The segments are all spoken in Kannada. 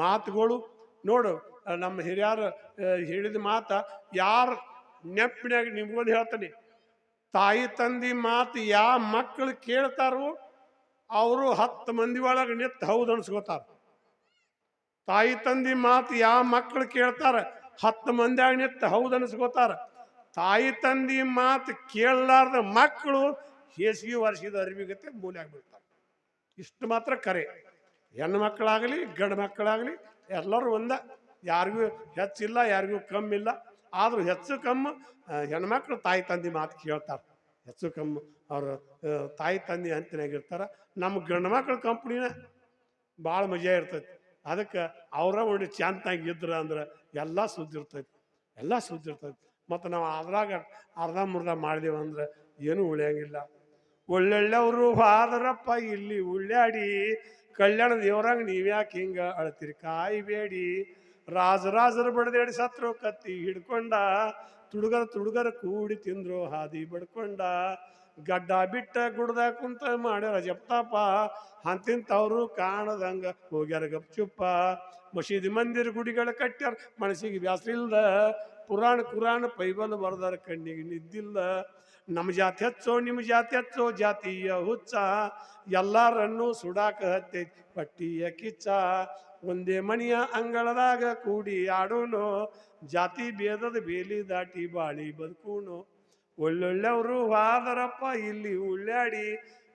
ಮಾತುಗಳು. ನೋಡು ನಮ್ಮ ಹಿರಿಯರು ಹೇಳಿದ ಮಾತ ಯಾರು ನೆಪ್ಪಿನಾಗ ನಿಮ್ಗೊಂದು ಹೇಳ್ತಾನೆ. ತಾಯಿ ತಂದಿ ಮಾತು ಯಾ ಮಕ್ಕಳು ಕೇಳ್ತಾರೋ ಅವರು ಹತ್ತು ಮಂದಿ ಒಳಗೆ ನಿಂತು ಹೌದು ಅನ್ಸ್ಕೋತಾರ. ತಾಯಿ ತಂದಿ ಮಾತು ಯಾವ ಮಕ್ಕಳು ಕೇಳ್ತಾರ ಹತ್ತು ಮಂದಿಯಾಗ ನಿತ್ತು ಹೌದು ಅನ್ಸ್ಕೋತಾರ. ತಾಯಿ ತಂದಿ ಮಾತು ಕೇಳಲಾರ್ದ ಮಕ್ಕಳು ಹೇಸಿಗೆ ವರ್ಷದ ಅರಿವಿಗತೆ ಮೂಲೆ ಆಗ್ಬಿಡ್ತಾರೆ ಇಷ್ಟು ಮಾತ್ರ ಕರೆ. ಹೆಣ್ಣು ಮಕ್ಕಳಾಗಲಿ, ಗಂಡು ಮಕ್ಕಳಾಗಲಿ, ಎಲ್ಲರೂ ಒಂದ. ಯಾರಿಗೂ ಹೆಚ್ಚಿಲ್ಲ, ಯಾರಿಗೂ ಕಮ್ಮಿಲ್ಲ. ಆದರೂ ಹೆಚ್ಚು ಕಮ್ಮು ಹೆಣ್ಮಕ್ಳು ತಾಯಿ ತಂದೆ ಮಾತು ಕೇಳ್ತಾರೆ. ಹೆಚ್ಚು ಕಮ್ಮು ಅವರು ತಾಯಿ ತಂದೆ ಅಂತಿನಾಗಿರ್ತಾರೆ ನಮ್ಮ ಗಂಡು ಮಕ್ಕಳು ಕಂಪ್ನಿನ ಭಾಳ ಮಜಾ ಇರ್ತೈತಿ. ಅದಕ್ಕೆ ಅವರ ಒಂದು ಚಾಂತಾಗಿ ಇದ್ರೆ ಅಂದ್ರೆ ಎಲ್ಲ ಸುದ್ದಿ ಇರ್ತೈತಿ. ಎಲ್ಲ ಸುದ್ದಿ ಇರ್ತೈತಿ. ಮತ್ತು ನಾವು ಅದ್ರಾಗ ಅರ್ಧ ಮುರ್ಧ ಮಾಡಿದೆವು ಅಂದ್ರೆ ಏನೂ ಉಳಿಯಂಗಿಲ್ಲ. ಒಳ್ಳೊಳ್ಳೆಯವರು ಹಾದರಪ್ಪ, ಇಲ್ಲಿ ಉಳ್ಳಾಡಿ ಕಲ್ಯಾಣ ದೇವರಾಗ ನೀವ್ಯಾಕೆ ಹಿಂಗ ಅಳ್ತೀರಿ? ರಾಜ ರಾಜರಾಜರು ಬಡದೇಡಿ ಸತ್ರು ಕತ್ತಿ ಹಿಡ್ಕೊಂಡ, ತುಡುಗರ ತುಡುಗರ ಕೂಡಿ ತಿಂದ್ರು ಹಾದಿ ಬಡ್ಕೊಂಡ. ಗಡ್ಡ ಬಿಟ್ಟ ಗುಡ್ದ ಕುಂತ ಮಾಡ್ಯಾರ ಜಪ್ತಾಪ. ಅಂತಿಂತವ್ರು ಕಾಣದಂಗ ಹೋಗ್ಯಾರ ಗಪ್ಚುಪ್ಪ ಮಸೀದಿ ಮಂದಿರ ಗುಡಿಗಳ ಕಟ್ಟ್ಯಾರ, ಮನಸ್ಸಿಗೆ ಬ್ಯಾಸ್ರಿಲ್ದ ಪುರಾಣ ಕುರಾಣ ಪೈಬಲ್ ಬರ್ದಾರ, ಕಣ್ಣಿಗೆ ನಿದ್ದಿಲ್ಲ. ನಮ್ಮ ಜಾತಿ ಹಚ್ಚೋ ನಿಮ್ಮ ಜಾತಿ ಹಚ್ಚೋ ಜಾತಿಯ ಹುಚ್ಚ. ಎಲ್ಲಾರನ್ನು ಸುಡಾಕ ಹತ್ತೈತಿ, ಪಟ್ಟಿಯ ಕಿಚ್ಚ. ಒಂದೇ ಮನೆಯ ಅಂಗಳದಾಗ ಕೂಡಿ ಆಡೋನು, ಜಾತಿ ಭೇದದ ಬೇಲಿ ದಾಟಿ ಬಾಳಿ ಬದುಕೂನು. ಒಳ್ಳೊಳ್ಳೆಯವರು ಹಾದರಪ್ಪ, ಇಲ್ಲಿ ಉಳ್ಳಾಡಿ,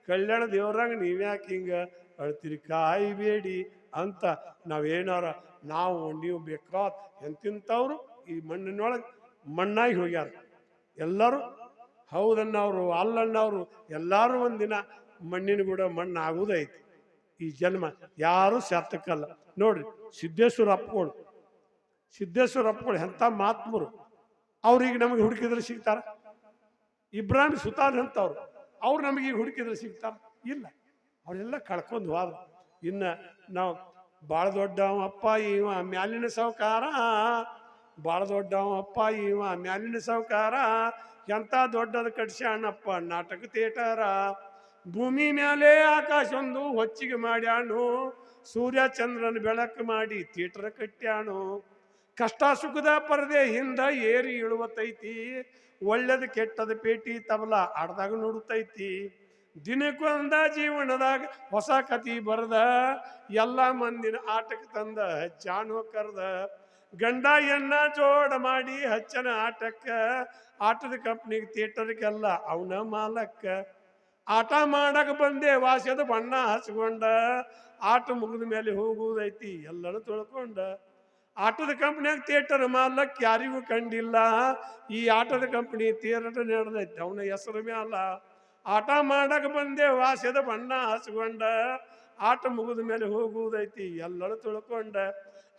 ಕಲ್ಯಾಣ ದೇವ್ರಂಗ ನೀವ್ಯಾಕೆ ಹಿಂಗ ಅಳ್ತಿರಿ ಕಾಯಿಬೇಡಿ ಅಂತ ನಾವೇನಾರ, ನಾವು ನೀವು ಬೇಕಾದ ಎಂತಿಂಥವ್ರು ಈ ಮಣ್ಣಿನೊಳಗೆ ಮಣ್ಣಾಗಿ ಹೋಗ್ಯಾರ. ಎಲ್ಲರೂ ಹೌದನ್ನವರು ಅಲ್ಲಣ್ಣವರು ಎಲ್ಲರೂ ಒಂದಿನ ಮಣ್ಣಿನ ಗುಡ ಮಣ್ಣು ಆಗುವುದೈತಿ ಈ ಜನ್ಮ ಯಾರೂ ಸತ್ತಕ್ಕಲ್ಲ ನೋಡ್ರಿ ಸಿದ್ದೇಶ್ವರ ಅಪ್ಪಗಳು ಸಿದ್ದೇಶ್ವರ ಅಪ್ಪಗಳು ಎಂಥ ಮಾತ್ಮರು ಅವ್ರಿಗೆ ನಮಗೆ ಹುಡುಕಿದ್ರೆ ಸಿಗ್ತಾರ? ಇಬ್ರಾಹಿಂ ಸುತಾನ್ ಅಂತವ್ರು ಅವ್ರು ನಮಗೆ ಹುಡುಕಿದ್ರೆ ಸಿಗ್ತಾರ? ಇಲ್ಲ. ಅವರೆಲ್ಲ ಕಳ್ಕೊಂಡು ಹೋದ ಇನ್ನ ನಾವು ಭಾಳ ದೊಡ್ಡವ ಅಪ್ಪ, ಇವ ಮ್ಯಾಲಿನ ಸಾವುಕಾರ. ಭಾಳ ದೊಡ್ಡವ ಅಪ್ಪ, ಇವ ಮ್ಯಾಲಿನ ಸಾವುಕಾರ. ಎಂಥ ದೊಡ್ಡದು ಕಟ್ಸ್ಯಾಣಪ್ಪ ನಾಟಕ ಥಿಯೇಟರ? ಭೂಮಿ ಮೇಲೆ ಆಕಾಶ ಒಂದು ಹೊಚ್ಚಿಗೆ ಮಾಡ್ಯಾನು, ಸೂರ್ಯ ಚಂದ್ರನ ಬೆಳಕು ಮಾಡಿ ಥಿಯೇಟರ್ ಕಟ್ಟ್ಯಾಣು ಕಷ್ಟ ಸುಖದ ಪರದೆ ಹಿಂದ ಏರಿ ಇಳುವತೈತಿ, ಒಳ್ಳೇದು ಕೆಟ್ಟದ ಪೇಟಿ ತಬಲ ಆಡ್ದಾಗ ನೋಡುತ್ತೈತಿ ದಿನಕ್ಕೊಂದ ಜೀವನದಾಗ ಹೊಸ ಕತಿ ಬರದ, ಎಲ್ಲ ಮಂದಿನ ಆಟಕ್ಕೆ ತಂದ ಜಾನು ಕರ್ದ. ಗಂಡ ಎನ್ನ ಜೋಡ ಮಾಡಿ ಹಚ್ಚನ ಆಟಕ್ಕ, ಆಟದ ಕಂಪ್ನಿಗೆ ಥಿಯೇಟರ್ಗೆಲ್ಲ ಅವನ ಮಾಲಕ್ಕ. ಆಟ ಮಾಡಕ್ಕೆ ಬಂದೆ, ವಾಸ್ಯದ ಬಣ್ಣ ಹಚ್ಕೊಂಡ, ಆಟ ಮುಗಿದ ಮೇಲೆ ಹೋಗುವುದೈತಿ ಎಲ್ಲರೂ ತೊಳ್ಕೊಂಡ. ಆಟದ ಕಂಪ್ನಿಯಾಗ ಥಿಯೇಟರ್ ಮಾಲಕ್ ಯಾರಿಗೂ ಕಂಡಿಲ್ಲ. ಈ ಆಟದ ಕಂಪ್ನಿ ಥಿಯೇಟರ್ ನಡೆದೈತಿ, ಅವನ ಹೆಸರು ಮ್ಯಾಲ. ಆಟ ಮಾಡಕ್ಕೆ ಬಂದೆ, ವಾಸ್ಯದ ಬಣ್ಣ ಹಚ್ಕೊಂಡ ಆಟ ಮುಗಿದ ಮೇಲೆ ಹೋಗುವುದೈತಿ. ಎಲ್ಲರೂ ತಿಳ್ಕೊಂಡ,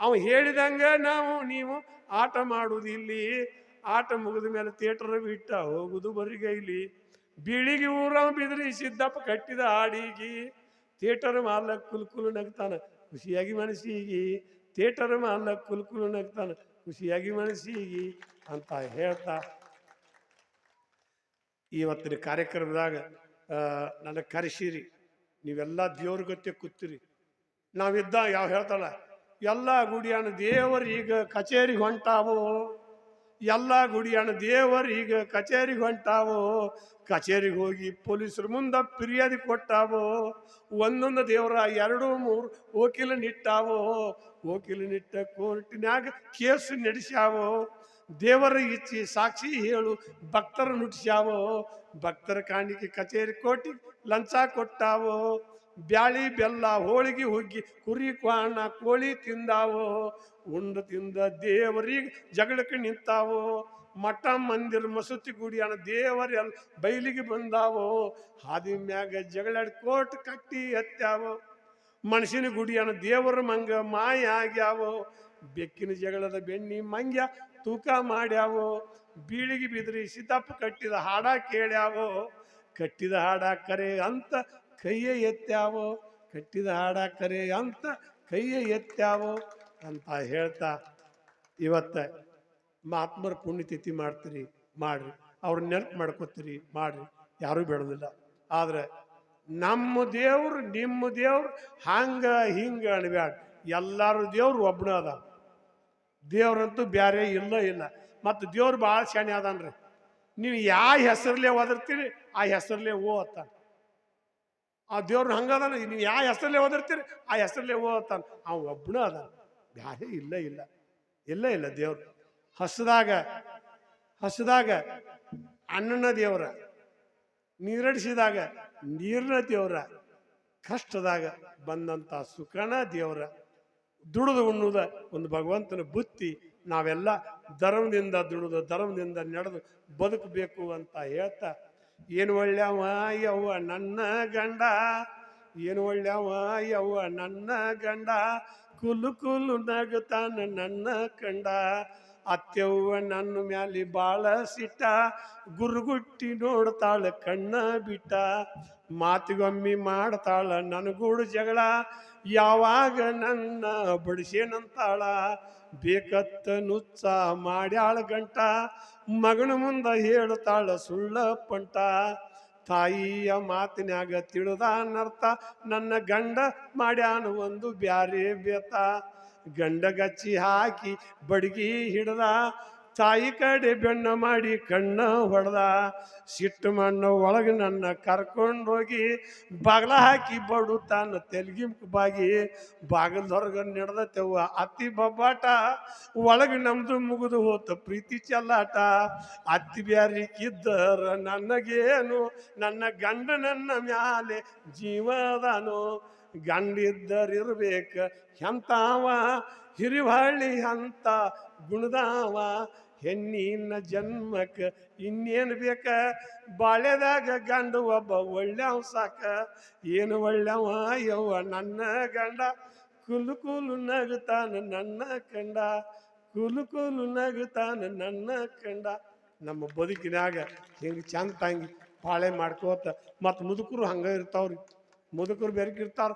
ಅವ ಹೇಳಿದಂಗೆ ನಾವು, ನೀವು ಆಟ ಮಾಡುವುದು ಇಲ್ಲಿ ಆಟ ಮುಗಿದ ಮೇಲೆ ಥಿಯೇಟರ್ ಬಿಟ್ಟ ಹೋಗುದು ಬರಿಗೈಲಿ. ಬೀಳಿಗೆ ಊರ ಬಿದ್ರಿ, ಸಿದ್ದಪ್ಪ ಕಟ್ಟಿದ ಹಾಡಿಗಿ. ಥಿಯೇಟರ್ ಮಾಲಕ್ ಕುಲ್ಕುಲು ಕುಲ್ ನಗ್ತಾನ, ಖುಷಿಯಾಗಿ ಮನಸ್ಸಿಗಿ. ಥಿಯೇಟರ್ ಮಾಲಕ್ ಕುಲ್ಕುಲು ಕುಲ್ ನಗ್ತಾನ, ಖುಷಿಯಾಗಿ ಮನಸ್ಸಿಗಿ ಅಂತ ಹೇಳ್ತಾ. ಇವತ್ತಿನ ಕಾರ್ಯಕ್ರಮದಾಗ ನನಗೆ ಕರೆಸಿರಿ. ನೀವೆಲ್ಲ ದೇವ್ರ ಗತ್ತೆ ಕೂತಿರಿ. ನಾವಿದ್ದ ಯಾವ ಹೇಳ್ತಾಳ? ಎಲ್ಲ ಗುಡಿಯಾಣ ದೇವರು ಈಗ ಕಚೇರಿಗೆ ಹೊಂಟಾವು? ಎಲ್ಲ ಗುಡಿಯಾಣ ದೇವರು ಈಗ ಕಚೇರಿಗೆ ಹೊಂಟಾವು? ಕಚೇರಿಗೆ ಹೋಗಿ ಪೊಲೀಸರ ಮುಂದೆ ಫಿರ್ಯಾದಿ ಕೊಟ್ಟಾವು? ಒಂದೊಂದು ದೇವರ ಎರಡು ಮೂರು ವಕೀಲನಿಟ್ಟಾವು? ವಕೀಲನಿಟ್ಟ ಕೋರ್ಟಿನಾಗ ಕೇಸು ನಡೆಸ್ಯಾವು? ದೇವರ ಇಚ್ಚಿ ಸಾಕ್ಷಿ ಹೇಳು, ಭಕ್ತರ ನುಡಿಸ್ಯಾವೋ? ಭಕ್ತರ ಕಾಣಿಕೆ ಕಚೇರಿ ಕೋಟಿ ಲಂಚ ಕೊಟ್ಟಾವೋ? ಬ್ಯಾಳಿ ಬೆಲ್ಲ ಹೋಳಿಗೆ ಹುಗ್ಗಿ ಕುರಿ ಕ್ವಾಣ ಕೋಳಿ ತಿಂದಾವೋ? ಉಂಡು ತಿಂದ ದೇವರಿಗೆ ಜಗಳಕ್ಕೆ ನಿಂತಾವೋ? ಮಠ, ಮಂದಿರ, ಮಸೂತಿ ಗುಡಿ ದೇವರ ದೇವರೆಲ್ಲ ಬೈಲಿಗೆ ಬಂದಾವೋ? ಹಾದಿ ಮ್ಯಾಗ ಜಗಳಾಡಿ ಕೋಟ್ ಕಟ್ಟಿ ಎತ್ತಾವೋ? ಮನುಷ್ಯನ ಗುಡಿ ಅನ್ನ ದೇವರ ಮಂಗ ಮಾಯ ಆಗ್ಯಾವೋ? ಬೆಕ್ಕಿನ ಜಗಳದ ಬೆಣ್ಣಿ ಮಂಗ್ಯ ತೂಕ ಮಾಡ್ಯಾವು, ಬೀಳಿಗೆ ಬಿದ್ರಿ, ಸಿದ್ದಪ್ಪ ಕಟ್ಟಿದ ಹಾಡ ಕೇಳ್ಯಾವು, ಕಟ್ಟಿದ ಹಾಡ ಕರೆ ಅಂತ ಕೈಯೇ ಎತ್ತ್ಯಾವು, ಕಟ್ಟಿದ ಹಾಡ ಕರೆ ಅಂತ ಕೈಯ ಎತ್ತ್ಯಾವು ಅಂತ ಹೇಳ್ತಾ ಇವತ್ತ ಮಹಾತ್ಮರ ಪುಣ್ಯತಿಥಿ ಮಾಡ್ತೀರಿ, ಮಾಡ್ರಿ. ಅವ್ರ ನೆನಪು ಮಾಡ್ಕೋತೀರಿ, ಮಾಡ್ರಿ. ಯಾರೂ ಬೇಡೋದಿಲ್ಲ. ಆದ್ರೆ ನಮ್ಮ ದೇವ್ರು, ನಿಮ್ಮ ದೇವ್ರು ಹಂಗ ಹಿಂಗ ಅನ್ಬ್ಯಾಡ ಎಲ್ಲಾರು ದೇವ್ರು ಒಬ್ಬನ ಅದ ದೇವ್ರಂತೂ ಬೇರೆ ಇಲ್ಲ ಇಲ್ಲ. ಮತ್ತು ದೇವ್ರು ಭಾಳ ಶಾಣೆ ಅದಾನ್ರಿ. ನೀವು ಯಾವ ಹೆಸರಲ್ಲೇ ಓದಿರ್ತೀರಿ ಆ ಹೆಸರಲ್ಲೇ ಓ ಅತ್ತ ಆ ದೇವ್ರನ್ನ ಹಂಗದಾನ ನೀವು ಯಾವ ಹೆಸರಲ್ಲೇ ಓದಿರ್ತೀರಿ ಆ ಹೆಸರಲ್ಲೇ ಓ ಅತ್ತಾನ. ಆ ಒಬ್ಬನ ಅದ ಬ್ಯಾರೆ ಇಲ್ಲ ಇಲ್ಲ. ಇಲ್ಲ ಇಲ್ಲ ದೇವ್ರು. ಹಸದಾಗ ಹಸದಾಗ ಅಣ್ಣನ ದೇವ್ರ, ನೀರಡಿಸಿದಾಗ ನೀರಿನ ದೇವ್ರ, ಕಷ್ಟದಾಗ ಬಂದಂತ ಸುಖನ ದೇವ್ರ. ದುಡಿದು ಉಣ್ಣುವುದ ಒಂದು ಭಗವಂತನ ಬುತ್ತಿ ನಾವೆಲ್ಲ ಧರ್ಮದಿಂದ ದುಡಿದು, ಧರ್ಮದಿಂದ ನಡೆದು ಬದುಕಬೇಕು ಅಂತ ಹೇಳ್ತಾ, ಏನು ಒಳ್ಳೆವ ಯವ್ವ, ನನ್ನ ಗಂಡ? ಏನು ಒಳ್ಳೆವ ಯವ್ವ, ನನ್ನ ಗಂಡ? ಕುಲು ಕುಲು ನಗುತ್ತಾನ ನನ್ನ ಕಂಡ. ಅತ್ತೆವ್ವ ನನ್ನ ಮ್ಯಾಲಿ ಬಾಳ ಸಿಟ್ಟ, ಗುರುಗುಟ್ಟಿ ನೋಡ್ತಾಳೆ ಕಣ್ಣ ಬಿಟ್ಟ. ಮಾತಿಗೊಮ್ಮಿ ಮಾಡ್ತಾಳ ನನಗೂಡು ಜಗಳ ಯಾವಾಗ ನನ್ನ ಬಡಿಸೇನಂತಾಳ? ಬೇಕತ್ತ ನುಚ್ಚ ಮಾಡ್ಯಾಳ ಗಂಟ? ಮಗನ ಮುಂದ ಹೇಳ್ತಾಳ ಸುಳ್ಳ ಪಂಟ? ತಾಯಿಯ ತಿಳಿದ ತಿಳಿದಾನರ್ಥ ನನ್ನ ಗಂಡ ಮಾಡ್ಯಾನ ಒಂದು ಬ್ಯಾರೆ ಬೇತ. ಗಂಡಗಚ್ಚಿ ಹಾಕಿ ಬಡಗಿ ಹಿಡ್ದ ತಾಯಿ ಕಡೆ ಬೆಣ್ಣ ಮಾಡಿ ಕಣ್ಣ ಹೊಡೆದ, ಸಿಟ್ಟು ಮಣ್ಣು ಒಳಗೆ ನನ್ನ ಕರ್ಕೊಂಡೋಗಿ ಬಾಗ್ಲ ಹಾಕಿ ಬಡು ತನ್ನ ತೆಲ್ಗಿ ಬಾಗಿ, ಬಾಗಲ್ದೊರ್ಗ ನಡೆದತ್ತೆವ್ವ ಅತ್ತಿ ಬಬ್ಬಾಟ. ಒಳಗೆ ನಮ್ದು ಮುಗಿದು ಹೋತ ಪ್ರೀತಿ ಚೆಲ್ಲಾಟ. ಅತ್ತಿ ಬ್ಯಾರಿಕಿದ್ದರ ನನಗೇನು, ನನ್ನ ಗಂಡ ನನ್ನ ಮ್ಯಾಲೆ ಜೀವದಾನು. ಗಂಡಿದ್ದರಿರ್ಬೇಕ. ಎಂತಾವ? ಹಿರಿವಳ್ಳಿ ಅಂತ ಗುಣದಾವ. ಹೆಣ್ಣಿನ ಜನ್ಮಕ್ಕ ಇನ್ನೇನು ಬೇಕ? ಬಾಳೆದಾಗ ಗಂಡ ಒಬ್ಬ ಒಳ್ಳೆವ ಸಾಕ. ಏನು ಒಳ್ಳೆವ? ಯವ್ವ ನನ್ನ ಗಂಡ. ಕುಲು ಕುಲು ನಗುತ್ತಾನ ನನ್ನ ಕಂಡ. ಕುಲು ಕುಲು ನಗುತ್ತಾನ ನನ್ನ ಕಂಡ. ನಮ್ಮ ಬದುಕಿನಾಗ ಹಿಂಗೆ ಚಂದ ತಂಗಿ ಪಾಳೆ ಮಾಡ್ಕೋತ ಮತ್ತು ಮುದುಕರು ಹಂಗೆ ಇರ್ತಾವ್ರಿ. ಮುದುಕರು ಬೆರಕಿರ್ತಾರ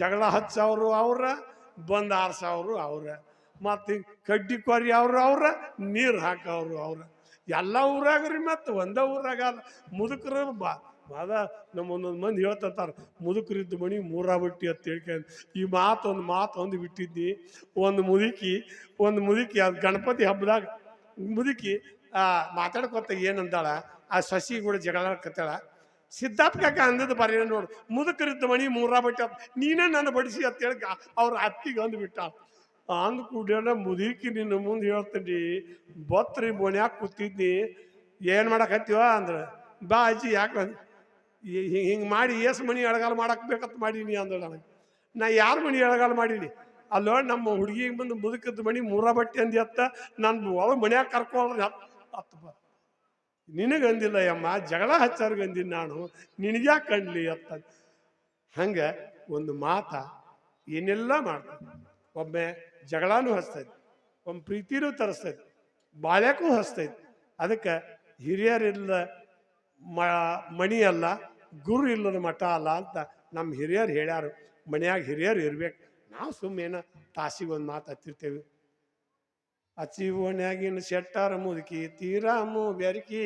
ಜಗಳ ಹಚ್ಚವರು ಅವ್ರ ಆರು ಸಾವರು ಅವ್ರ. ಮತ್ತು ಕಡ್ಡಿ ಕೊರಿ ಅವ್ರು ಅವ್ರ, ನೀರು ಹಾಕೋರು ಅವ್ರ. ಎಲ್ಲ ಊರಾಗ ರೀ ಮತ್ತು ಒಂದೇ ಊರಾಗ ಮುದುಕರು ಬಾ, ಅದ ನಮ್ಮ ಒಂದೊಂದು ಮಂದಿ ಹೇಳ್ತಿರ್ತಾರೆ ಮುದುಕರಿದ್ದು ಮಣಿ ಮೂರ ಬಟ್ಟಿ ಅಂತ ಹೇಳ್ಕೊಂಡು ಈ ಮಾತು ಒಂದು ಮಾತು ಒಂದು ಬಿಟ್ಟಿದ್ದಿ. ಒಂದು ಮುದುಕಿ ಒಂದು ಮುದುಕಿ ಅದು ಗಣಪತಿ ಹಬ್ಬದಾಗ ಮುದುಕಿ ಮಾತಾಡ್ಕೊತ ಏನಂದಾಳ, ಆ ಸಸಿ ಕೂಡ ಜಗಳಕತ್ತಾಳ ಸಿದ್ಧಾರ್ಥ ಕಾಕ ಅಂದದ್ದು ಬರೀ ನೋಡು. ಮುದುಕರಿದ್ದ ಮಣಿ ಮೂರ ಬಟ್ಟೆ. ನೀನೇ ನನ್ನ ಬಡಿಸಿ ಅಂತ ಹೇಳಿ ಅವ್ರ ಅತ್ತಿಗೆ ಅಂದ್ಬಿಟ್ಟ ಅಂದ್ ಕೂಡಲೇ ಮುದುಕಿ ನಿನ್ನ ಮುಂದೆ ಹೇಳ್ತೀನಿ ಬತ್ರಿ ಮನ್ಯಾಗ ಕೂತಿದ್ನಿ. ಏನು ಮಾಡಕತ್ತೀವ ಅಂದ್ರೆ, ಬಾ ಅಜ್ಜಿ ಯಾಕೆ ಹಿಂಗೆ ಮಾಡಿ ಏಸು ಮಣಿ ಎಳಗಾಲ ಮಾಡಕ್ ಬೇಕಂತ ಮಾಡೀನಿ ಅಂದಳು ನನಗೆ. ನಾ ಯಾರ ಮಣಿ ಎಳಗಾಲ ಮಾಡೀನಿ? ಅಲ್ಲೋ ನಮ್ಮ ಹುಡುಗಿಗೆ ಬಂದು ಮುದುಕದ ಮಣಿ ಮೂರ ಬಟ್ಟೆ ಅಂದಿ ಅತ್ತ ನಾನು ಒಳಗೆ ಮನ್ಯಾಗ ಕರ್ಕೊಳ್ಳೋದು ಹತ್ತು ಹತ್ತು ಬಾ. ನಿನಗಂದಿಲ್ಲ ಯಮ್ಮ ಜಗಳ ಹಚ್ಚಾರ್ಗಂದಿನ ನಾನು ನಿನಗ್ಯಾಕೆ ಕಂಡ್ಲಿ ಅತ್ತ ಹಂಗೆ ಒಂದು ಮಾತ ಏನೆಲ್ಲ ಮಾಡ್ತದೆ. ಒಮ್ಮೆ ಜಗಳಾನು ಹಚ್ತೈತಿ ಒಮ್ಮೆ ಪ್ರೀತಿನೂ ತರಿಸ್ತೈತಿ ಬಾಳ್ಯಾಕೂ ಹಚ್ತೈತಿ ಅದಕ್ಕೆ ಹಿರಿಯರಿಲ್ಲ ಮ, ಮಣಿ ಅಲ್ಲ, ಗುರು ಇಲ್ಲದ ಮಠ ಅಲ್ಲ ಅಂತ ನಮ್ಮ ಹಿರಿಯರು ಹೇಳ್ಯಾರು. ಮನೆಯಾಗ ಹಿರಿಯರು ಇರ್ಬೇಕು. ನಾವು ಸುಮ್ಮನೆ ತಾಸಿಗೆ ಒಂದು ಮಾತು ಹತ್ತಿರ್ತೇವೆ. ಅಚ್ಚಿ ಓಣ್ಯಾಗಿನ ಶೆಟ್ಟಾರ ಮುದುಕಿ ತೀರಾಮು ಬೆರಕಿ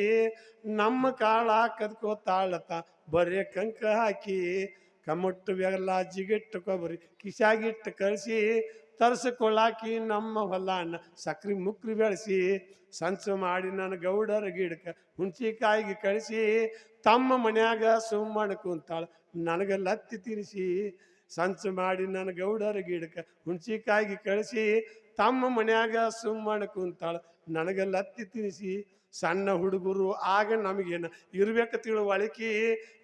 ನಮ್ಮ ಕಾಳ ಕದ್ಕೋತಾಳತ ಬರೇ ಕಂಕ ಹಾಕಿ ಕಮಟ್ಟು ಬೆಲ್ಲ ಜಿಗಿಟ್ಟು ಕೊಬ್ಬರಿ, ಕಿಶಾಗಿಟ್ಟು ಕಳಿಸಿ, ತರಿಸ್ಕೊಳ್ಳಾಕಿ ನಮ್ಮ ಹೊಲಾನ ಸಕ್ರಿ ಮುಕ್ರಿ ಬೆಳೆಸಿ, ಸಂಚು ಮಾಡಿ ನನ್ನ ಗೌಡರ ಗಿಡಕ್ಕೆ ಹುಣ್ಸಿಕಾಯಿಗೆ ಕಳಿಸಿ, ತಮ್ಮ ಮನ್ಯಾಗ ಸುಮ್ಮನೆ ಕುಂತಾಳ, ನನಗೆ ಲತ್ತಿ ತಿನ್ನಿಸಿ ಸಂಚು ಮಾಡಿ ನನ್ನ ಗೌಡರ ಗಿಡಕ್ಕೆ ಹುಣ್ಸಿಕಾಯಿಗೆ ಕಳಿಸಿ, ತಮ್ಮ ಮನ್ಯಾಗ ಸುಮ್ಮನೆ ಕುಂತಾಳ. ನನಗೆ ಲತ್ತಿ ತಿನಿಸಿ, ಸಣ್ಣ ಹುಡುಗರು, ಆಗ ನಮಗೇನು ಇರ್ಬೇಕು ತಿಳುವಳಿಕೆ.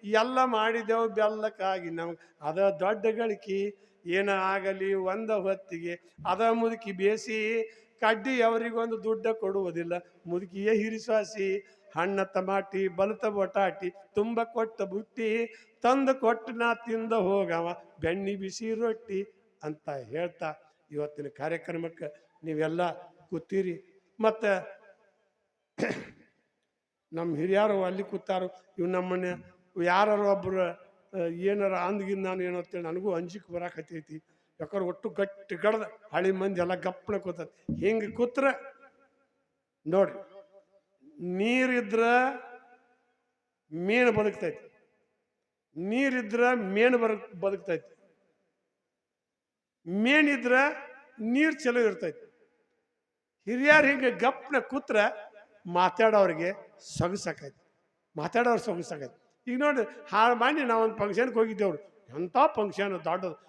ಎಲ್ಲ ಮಾಡಿದೆವು ಬೆಲ್ಲಕ್ಕಾಗಿ ನಮ್ಗೆ. ಅದ ದೊಡ್ಡ ಗಳಿಕೆ. ಏನ ಆಗಲಿ, ಒಂದ ಹೊತ್ತಿಗೆ ಅದ ಮುದುಕಿ ಬೇಸಿ, ಕಡ್ಡಿ ಅವರಿಗೊಂದು ದುಡ್ಡ ಕೊಡುವುದಿಲ್ಲ. ಮುದುಕಿಯೇ ಹಿರಿಸಾಸಿ ಹಣ್ಣ ತಮಾಟಿ ಬಲತ ಬಟಾಟಿ ತುಂಬ ಕೊಟ್ಟ ಬುಟ್ಟಿ ತಂದು ಕೊಟ್ಟು ನಾ ತಿಂದ ಹೋಗವ ಬೆಣ್ಣಿ ಬಿಸಿ ರೊಟ್ಟಿ ಅಂತ ಹೇಳ್ತಾ ಇವತ್ತಿನ ಕಾರ್ಯಕ್ರಮಕ್ಕೆ ನೀವೆಲ್ಲ ಕೂತೀರಿ. ಮತ್ತು ನಮ್ಮ ಹಿರಿಯರು ಅಲ್ಲಿ ಕೂತಾರು ಇವ್ ನಮ್ಮನ್ನ ಯಾರು ಒಬ್ರ ಆ, ಏನಾರ ಅಂದ್ಗಿಂದ ನಾನು ಏನೋ ಅಂತೇಳಿ ನನಗೂ ಅಂಜಿಕೆ ಬರಾಕತ್ತೈತಿ. ಯಾಕಂದ್ರೆ ಒಟ್ಟು ಗಟ್ಟಿ ಗಡ್ದ ಹಳಿ ಮಂದಿ ಎಲ್ಲ ಗಪ್ಪನ ಕೂತದ ಹಿಂಗೆ ಕೂತ್ರ ನೋಡ್ರಿ. ನೀರಿದ್ರ ಮೀನು ಬದುಕ್ತೈತಿ. ನೀರಿದ್ರ ಮೇನು ಬರ, ಬದುಕ್ತೈತಿ. ಮೇನ್ ಇದ್ರ ನೀರು ಚಲೋ ಇರ್ತೈತಿ. ಹಿರಿಯರು ಹಿಂಗೆ ಗಪ್ನ ಕೂತ್ರೆ ಮಾತಾಡೋರಿಗೆ ಸೊಗಸಾಕೈತಿ. ಮಾತಾಡೋರು ಸೊಗಸಾಕೈತಿ. ಈಗ ನೋಡಿ, ಹಾಳು ಮಾಡಿ ನಾವೊಂದು ಫಂಕ್ಷನ್ಗೆ ಹೋಗಿದ್ದೇವ್ರು. ಎಂಥ ಫಂಕ್ಷನ್ ದೊಡ್ಡದು.